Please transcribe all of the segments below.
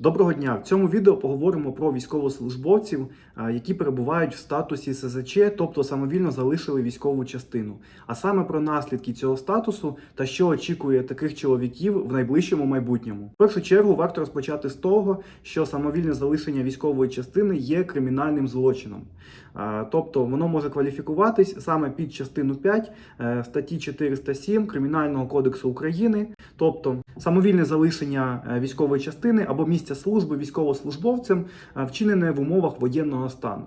Доброго дня! В цьому відео поговоримо про військовослужбовців, які перебувають в статусі СЗЧ, тобто самовільно залишили військову частину. А саме про наслідки цього статусу та що очікує таких чоловіків в найближчому майбутньому. В першу чергу варто розпочати з того, що самовільне залишення військової частини є кримінальним злочином. А, Тобто воно може кваліфікуватись саме під частину 5 е, статті 407 Кримінального кодексу України, тобто самовільне залишення е, військової частини або місця служби військовослужбовцем е, вчинене в умовах воєнного стану.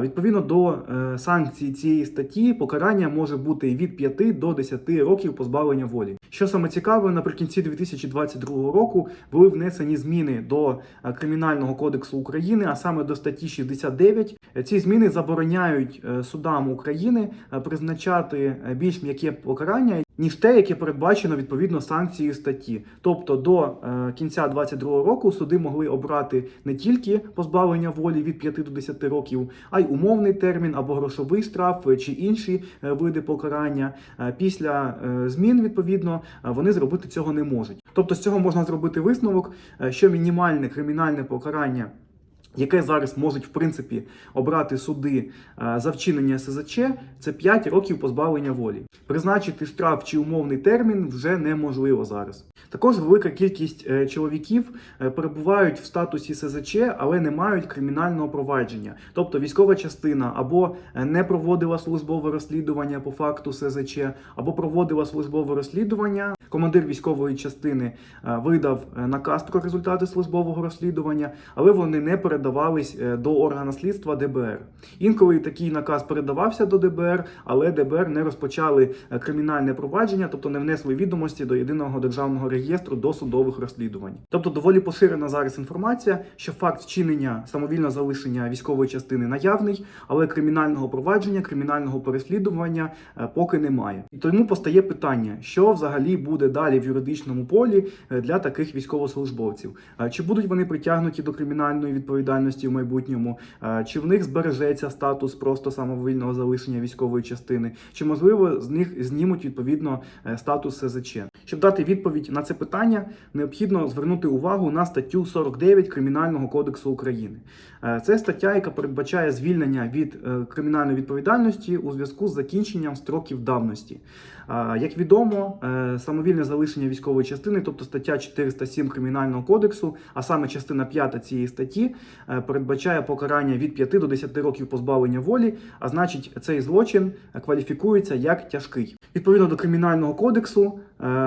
Відповідно до е, санкцій цієї статті, покарання може бути від 5 до 10 років позбавлення волі. Що саме цікаве, наприкінці 2022 року були внесені зміни до е, Кримінального кодексу України, а саме до статті 69. Е, Ці зміни забороняють е, судам України е, призначати е, більш м'яке покарання. Ніж те, яке передбачено відповідно санкцією статті, тобто до кінця 2022 року суди могли обрати не тільки позбавлення волі від 5 до 10 років, а й умовний термін або грошовий штраф чи інші види покарання. Після змін відповідно вони зробити цього не можуть. Тобто з цього можна зробити висновок, що мінімальне кримінальне покарання. Яке зараз можуть в принципі обрати суди е, за вчинення СЗЧ, це 5 років позбавлення волі. Призначити штраф чи умовний термін вже неможливо зараз. Також велика кількість е, чоловіків е, перебувають в статусі СЗЧ, але не мають кримінального провадження. Тобто військова частина або не проводила службове розслідування по факту СЗЧ, або проводила службове розслідування. Командир військової частини е, видав е, наказ про результати службового розслідування, але вони не передавались е, до органу слідства ДБР. Інколи такий наказ передавався до ДБР, але ДБР не розпочали кримінальне провадження, тобто не внесли відомості до єдиного державного реєстру до судових розслідувань. Тобто доволі поширена зараз інформація, що факт вчинення самовільного залишення військової частини наявний, але кримінального провадження, кримінального переслідування поки немає. І тому постає питання, що взагалі буде далі в юридичному полі е, для таких військовослужбовців. Е, Чи будуть вони притягнуті до кримінальної відповідальності в майбутньому, Е, чи в них збережеться статус просто самовільного залишення військової частини, чи можливо з них знімуть відповідно статус СЗЧ. Щоб дати відповідь на це питання, необхідно звернути увагу на статтю 49 Кримінального кодексу України. Це стаття, яка передбачає звільнення від кримінальної відповідальності у зв'язку з закінченням строків давності. Як відомо, е, самовільне залишення військової частини, тобто стаття 407 Кримінального кодексу, а саме частина 5 цієї статті, е, передбачає покарання від 5 до 10 років позбавлення волі, а значить, цей злочин кваліфікується як тяжкий. Відповідно до Кримінального кодексу,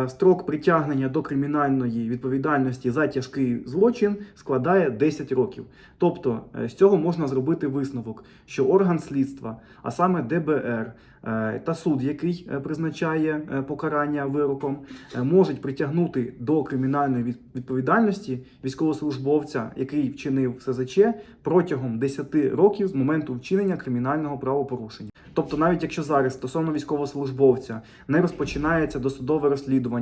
строк притягнення до кримінальної відповідальності за тяжкий злочин складає 10 років. Тобто е, з цього можна зробити висновок, що орган слідства, а саме ДБР е, та суд, який е, призначає е, покарання вироком, е, можуть притягнути до кримінальної відповідальності військовослужбовця, який вчинив СЗЧ протягом 10 років з моменту вчинення кримінального правопорушення. Тобто, навіть якщо зараз стосовно військовослужбовця не розпочинається досудове розслідування,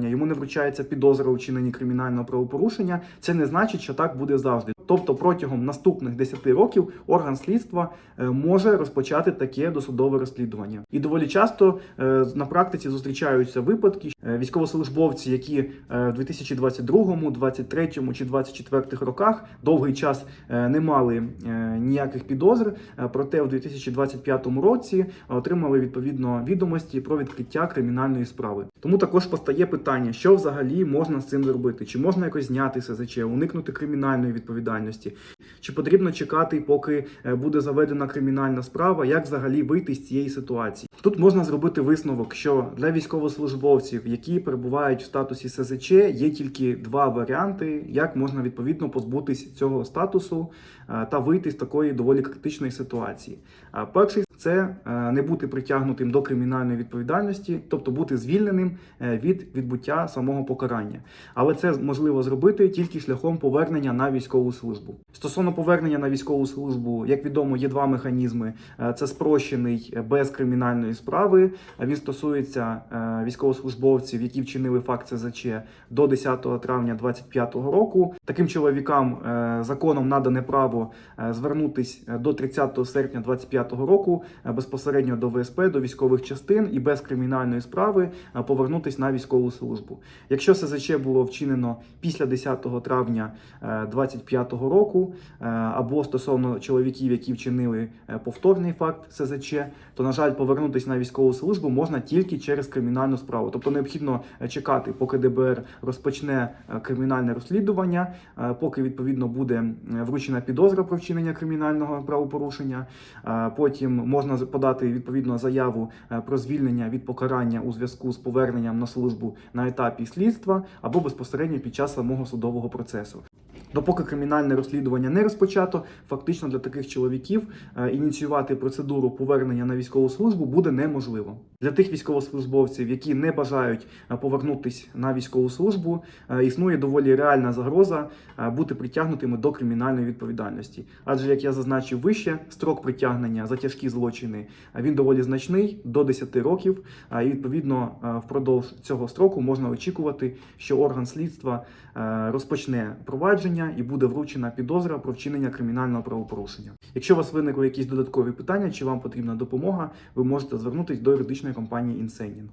йому не вручається підозра у вчиненні кримінального правопорушення, це не значить, що так буде завжди. Тобто, протягом наступних 10 років орган слідства е, може розпочати таке досудове розслідування. І доволі часто е, на практиці зустрічаються випадки е, військовослужбовці, які в 2022, 23 чи 24 роках довгий час не мали ніяких підозр, проте в 2025 році отримали відповідно відомості про відкриття кримінальної справи. Тому також постає питання, що взагалі можна з цим зробити? Чи можна якось зняти СЗЧ, уникнути кримінальної відповідальності? Чи потрібно чекати, поки е, буде заведена кримінальна справа, як взагалі вийти з цієї ситуації? Тут можна зробити висновок, що для військовослужбовців, які перебувають в статусі СЗЧ, є тільки два варіанти, як можна відповідно позбутись цього статусу е, та вийти з такої доволі критичної ситуації. Перший це е, не бути притягнутим до кримінальної відповідальності, тобто бути звільненим від відбуття самого покарання. Але це можливо зробити тільки шляхом повернення на військову службу. Стосовно повернення на військову службу, як відомо, є два механізми: Е, це спрощений е, без кримінальної справи. Е, Він стосується військовослужбовців, які вчинили факт СЗЧ до 10 травня 2025 року. Таким чоловікам законом надане право звернутись до 30 серпня 2025 року безпосередньо до ВСП, до військових частин і без кримінальної справи повернути повернутися на військову службу. Якщо СЗЧ було вчинено після 10 травня 2025 року, е, або стосовно чоловіків, які вчинили е, повторний факт СЗЧ, то на жаль, повернутися на військову службу можна тільки через кримінальну справу. Тобто необхідно е, чекати, поки ДБР розпочне кримінальне розслідування, поки відповідно буде вручена підозра про вчинення кримінального правопорушення. Потім можна подати відповідно заяву про звільнення від покарання у зв'язку з поверненням на службу на етапі слідства або безпосередньо під час самого судового процесу. Допоки кримінальне розслідування не розпочато, фактично для таких чоловіків е, ініціювати процедуру повернення на військову службу буде неможливо. Для тих військовослужбовців, які не бажають е, повернутись на військову службу, е, існує доволі реальна загроза бути притягнутими до кримінальної відповідальності. Адже, як я зазначив вище, строк притягнення за тяжкі злочини він доволі значний до 10 років. І відповідно впродовж цього строку можна очікувати, що орган слідства розпочне провадження і буде вручена підозра про вчинення кримінального правопорушення. Якщо у вас виникли якісь додаткові питання чи вам потрібна допомога, ви можете звернутися до юридичної компанії Інсенін.